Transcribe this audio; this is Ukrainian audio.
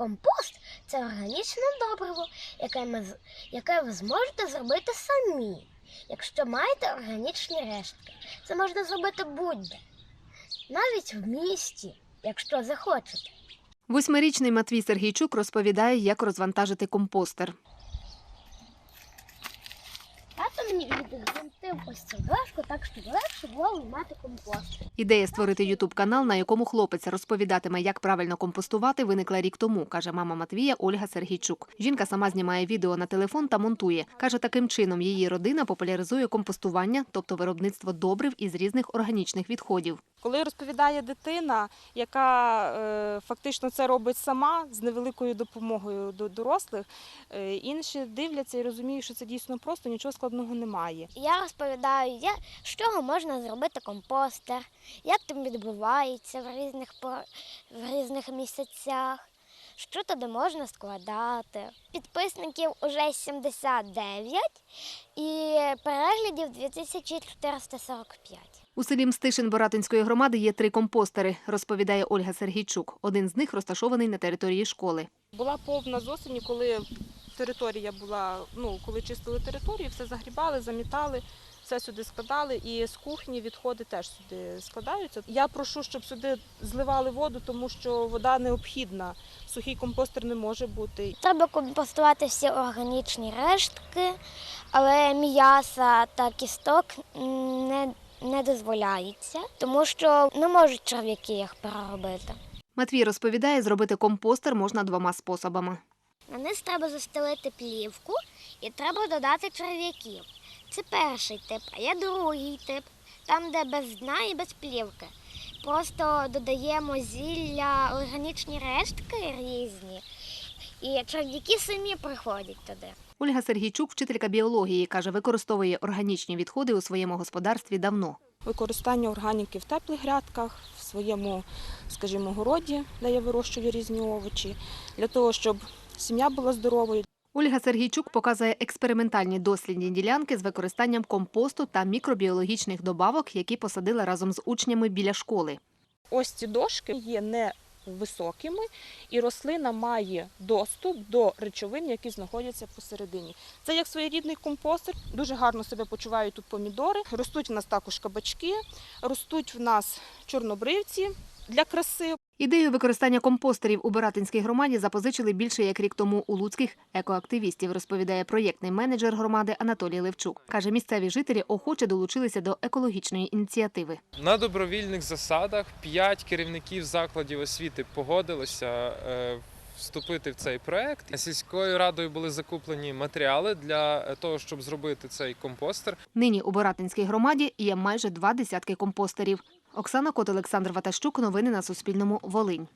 Компост це органічне добриво, яке, ми, яке ви зможете зробити самі, якщо маєте органічні рештки. Це можна зробити будь-де, навіть в місті, якщо захочете. Восьмирічний Матвій Сергійчук розповідає, як розвантажити компостер. Ось цю дошку, так щоб легше було мати компост. Ідея створити ютуб канал, на якому хлопець розповідатиме, як правильно компостувати, виникла рік тому, каже мама Матвія Ольга Сергійчук. Жінка сама знімає відео на телефон та монтує. каже, таким чином її родина популяризує компостування, тобто виробництво добрив із різних органічних відходів. Коли розповідає дитина, яка е, фактично це робить сама з невеликою допомогою до дорослих, е, інші дивляться і розуміють, що це дійсно просто, нічого складного немає. Я розповідаю, я, з чого можна зробити компостер, як там відбувається в різних, в різних місяцях, що туди можна складати. Підписників уже 79 і переглядів 2445. У селі Мстишин Боратинської громади є три компостери, розповідає Ольга Сергійчук. Один з них розташований на території школи. Була повна з осені, коли територія була, ну коли чистили територію, все загрібали, замітали, все сюди складали, і з кухні відходи теж сюди складаються. Я прошу, щоб сюди зливали воду, тому що вода необхідна. Сухий компостер не може бути. Треба компостувати всі органічні рештки, але м'яса та кісток не, не дозволяється, тому що не можуть черв'яки їх переробити. Матвій розповідає, зробити компостер можна двома способами. На низ треба застелити плівку і треба додати черв'яків. Це перший тип, а є другий тип, там, де без дна і без плівки. Просто додаємо зілля, органічні рештки різні, і черв'яки самі приходять туди. Ольга Сергійчук, вчителька біології, каже, використовує органічні відходи у своєму господарстві давно. Використання органіки в теплих грядках, в своєму, скажімо, городі, де я вирощую різні овочі, для того, щоб сім'я була здоровою. Ольга Сергійчук показує експериментальні дослідні ділянки з використанням компосту та мікробіологічних добавок, які посадила разом з учнями біля школи. Ось ці дошки є невисокими, і рослина має доступ до речовин, які знаходяться посередині. Це як своєрідний компостер. Дуже гарно себе почувають тут помідори. Ростуть в нас також кабачки, ростуть в нас чорнобривці для краси. Ідею використання компостерів у Боратинській громаді запозичили більше як рік тому у луцьких екоактивістів, розповідає проєктний менеджер громади Анатолій Левчук. Каже, місцеві жителі охоче долучилися до екологічної ініціативи. На добровільних засадах п'ять керівників закладів освіти погодилося е, вступити в цей проект. Сільською радою були закуплені матеріали для е, того, щоб зробити цей компостер. Нині у Боратинській громаді є майже два десятки компостерів. Оксана Кот, Олександр Ватащук. Новини на Суспільному. Волинь.